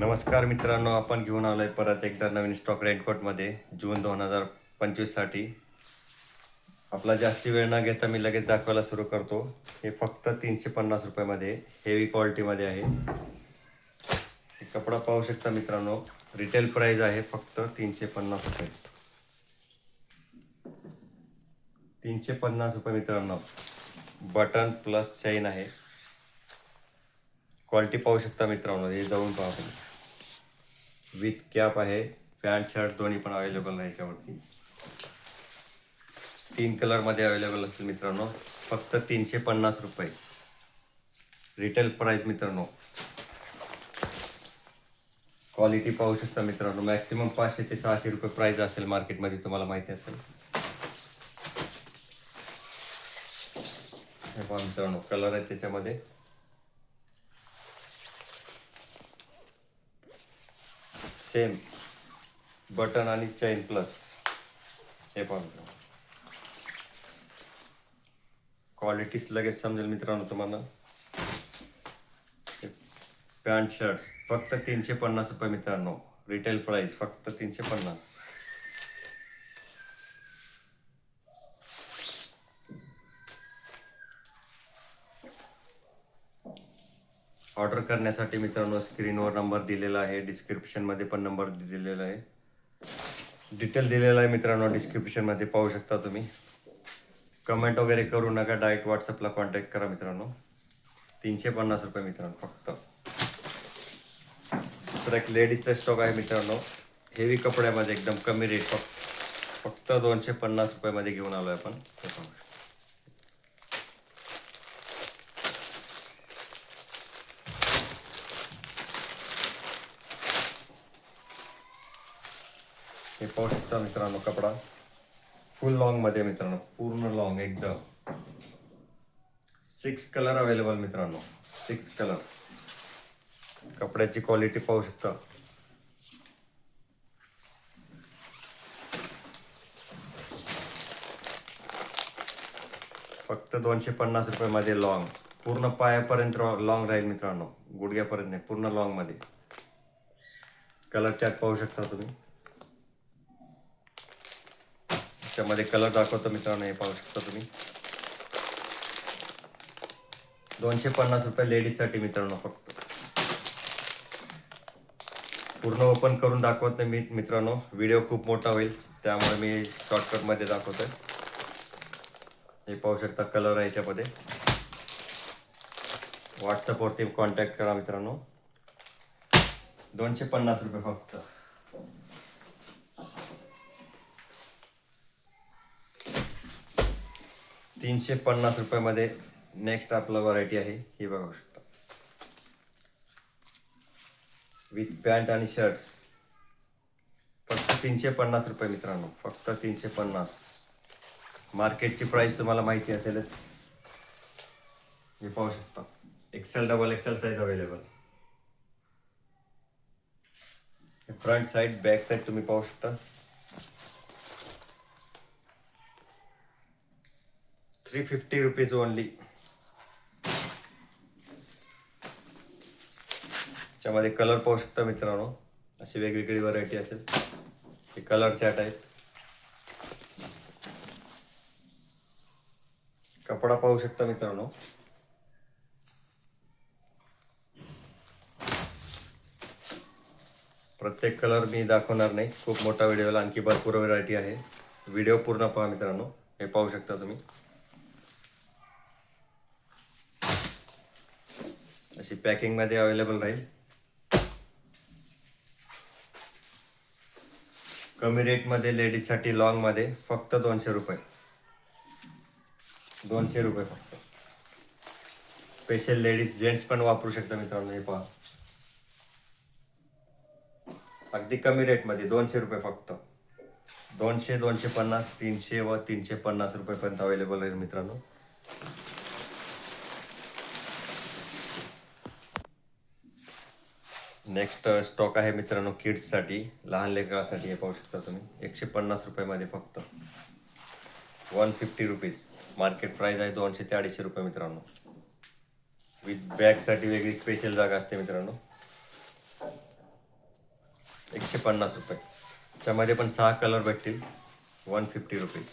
नमस्कार मित्रांनो आपण घेऊन आलो आहे परत एकदा नवीन स्टॉक रेनकोटमध्ये जून दोन हजार पंचवीससाठी आपला जास्ती वेळ न घेता मी लगेच दाखवायला सुरू करतो. हे फक्त तीनशे पन्नास रुपयामध्ये हेवी क्वालिटीमध्ये आहे. कपडा पाहू शकता मित्रांनो रिटेल प्राइस आहे फक्त तीनशे पन्नास रुपये. तीनशे पन्नास रुपये मित्रांनो. बटन प्लस चैन आहे. क्वालिटी पाहू शकता मित्रांनो हे जाऊन पाहू तुम्ही विथ कॅप आहे. पॅन्ट शर्ट दोन्ही पण अवेलेबल आहे याच्यावरती. तीन कलरमध्ये अवेलेबल असेल मित्रांनो. फक्त तीनशे पन्नास रुपये. रिटेल प्राईस मित्रांनो. क्वालिटी पाहू शकता मित्रांनो. मॅक्सिमम पाचशे ते सहाशे रुपये प्राईज असेल मार्केटमध्ये तुम्हाला माहिती असेल. हे पहा मित्रांनो कलर आहे त्याच्यामध्ये. सेम बटन आणि चैन प्लस हे पहा क्वालिटीच लगेच समजेल मित्रांनो तुम्हाला. पॅन्ट शर्ट फक्त तीनशे पन्नास रुपये मित्रांनो. रिटेल प्राईस फक्त तीनशे पन्नास. ऑर्डर करण्यासाठी मित्रांनो स्क्रीनवर नंबर दिलेला आहे. डिस्क्रिप्शनमध्ये पण नंबर दिलेला आहे. डिटेल दिलेला आहे मित्रांनो डिस्क्रिप्शनमध्ये पाहू शकता तुम्ही. कमेंट वगैरे करू नका डायरेक्ट व्हॉट्सअपला कॉन्टॅक्ट करा मित्रांनो. तीनशे पन्नास रुपये मित्रांनो फक्त. तर एक लेडीजचा स्टॉक आहे मित्रांनो. हेवी कपड्यामध्ये एकदम कमी रेट फक्त फक्त दोनशे पन्नास रुपयामध्ये घेऊन आलो आहे आपण हे पाहू. शकता मित्रांनो कपडा. फुल लॉंगमध्ये मित्रांनो पूर्ण लॉंग एकदम. सिक्स कलर अवेलेबल मित्रांनो सिक्स कलर कपड्याची क्वालिटी पाहू शकता. फक्त दोनशे पन्नास रुपयामध्ये लॉंग पूर्ण पायापर्यंत लॉंग राहील मित्रांनो. गुडघ्यापर्यंत नाही पूर्ण लॉंगमध्ये. कलर चार्ट पाहू शकता तुम्ही. त्याच्यामध्ये कलर दाखवतो मित्रांनो हे पाहू शकता तुम्ही. दोनशे पन्नास रुपये लेडीजसाठी मित्रांनो फक्त. पूर्ण ओपन करून दाखवत नाही मी मित्रांनो. व्हिडिओ खूप मोठा होईल त्यामुळे मी शॉर्टकटमध्ये दाखवतोय. हे पाहू शकता कलर आहे याच्यामध्ये. व्हॉट्सअपवरती कॉन्टॅक्ट करा मित्रांनो. दोनशे पन्नास रुपये फक्त. तीनशे पन्नास रुपयामध्ये नेक्स्ट आपलं व्हरायटी आहे. ही बघू शकता. विथ पॅन्ट आणि शर्ट्स फक्त तीनशे पन्नास रुपये मित्रांनो. फक्त तीनशे पन्नास. मार्केटची प्राईस तुम्हाला माहिती असेलच. हे पाहू शकता. XL double XL size available front side back side तुम्ही पाहू शकता. थ्री फिफ्टी रुपीज ओनली त्यामध्ये कलर पाहू शकता मित्रांनो. अशी वेगवेगळी व्हरायटी असेल. हे कलर चॅट आहेत. कपडा पाहू शकता मित्रांनो. प्रत्येक कलर मी दाखवणार नाही. खूप मोठा व्हिडिओला आणखी भरपूर व्हरायटी आहे. व्हिडिओ पूर्ण पहा मित्रांनो. हे पाहू शकता तुम्ही. अशी पॅकिंगमध्ये अवेलेबल राहील. कमी रेटमध्ये लेडीजसाठी लॉंगमध्ये फक्त दोनशे रुपये. दोनशे रुपये फक्त. स्पेशल लेडीज जेंट्स पण वापरू शकता मित्रांनो हे पहा. अगदी कमी रेटमध्ये दोनशे रुपये फक्त. दोनशे दोनशे पन्नास तीनशे व तीनशे पन्नास रुपयेपर्यंत अवेलेबल आहे मित्रांनो. नेक्स्ट स्टॉक uh, आहे मित्रांनो किड्ससाठी लहान लेकरासाठी हे पाहू शकता तुम्ही. एकशे पन्नास रुपयामध्ये फक्त. One fifty rupees market price आहे दोनशे ते अडीचशे रुपये मित्रांनो. विथ बॅगसाठी वेगळी स्पेशल जागा असते मित्रांनो. एकशे पन्नास रुपये. त्यामध्ये पण सहा कलर भेटतील. One fifty rupees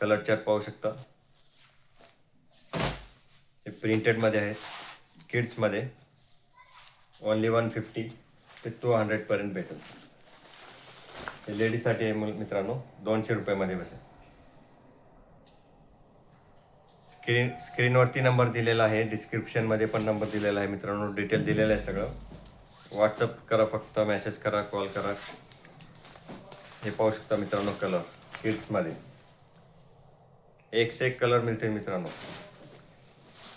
colour chart पाहू शकता. हे प्रिंटेडमध्ये आहेत. किड्समध्ये ओनली वन फिफ्टी ते टू हंड्रेडपर्यंत भेटेल. हे लेडीजसाठी आहे मुल- मित्रांनो दोनशे रुपयामध्ये बसेल. स्क्रीन स्क्रीनवरती नंबर दिलेला आहे डिस्क्रिप्शनमध्ये पण नंबर दिलेला आहे मित्रांनो डिटेल दिलेलं आहे सगळं. व्हॉट्सअप करा फक्त मेसेज करा कॉल करा. हे पाहू शकता मित्रांनो कलर किड्समध्ये एक से एक कलर मिळते मित्रांनो.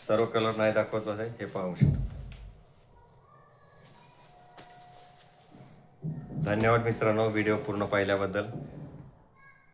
सर्व कलर नाही दाखवत आहे हे पाहू शकता. धन्यवाद मित्रांनो व्हिडिओ पूर्ण पाहिल्याबद्दल.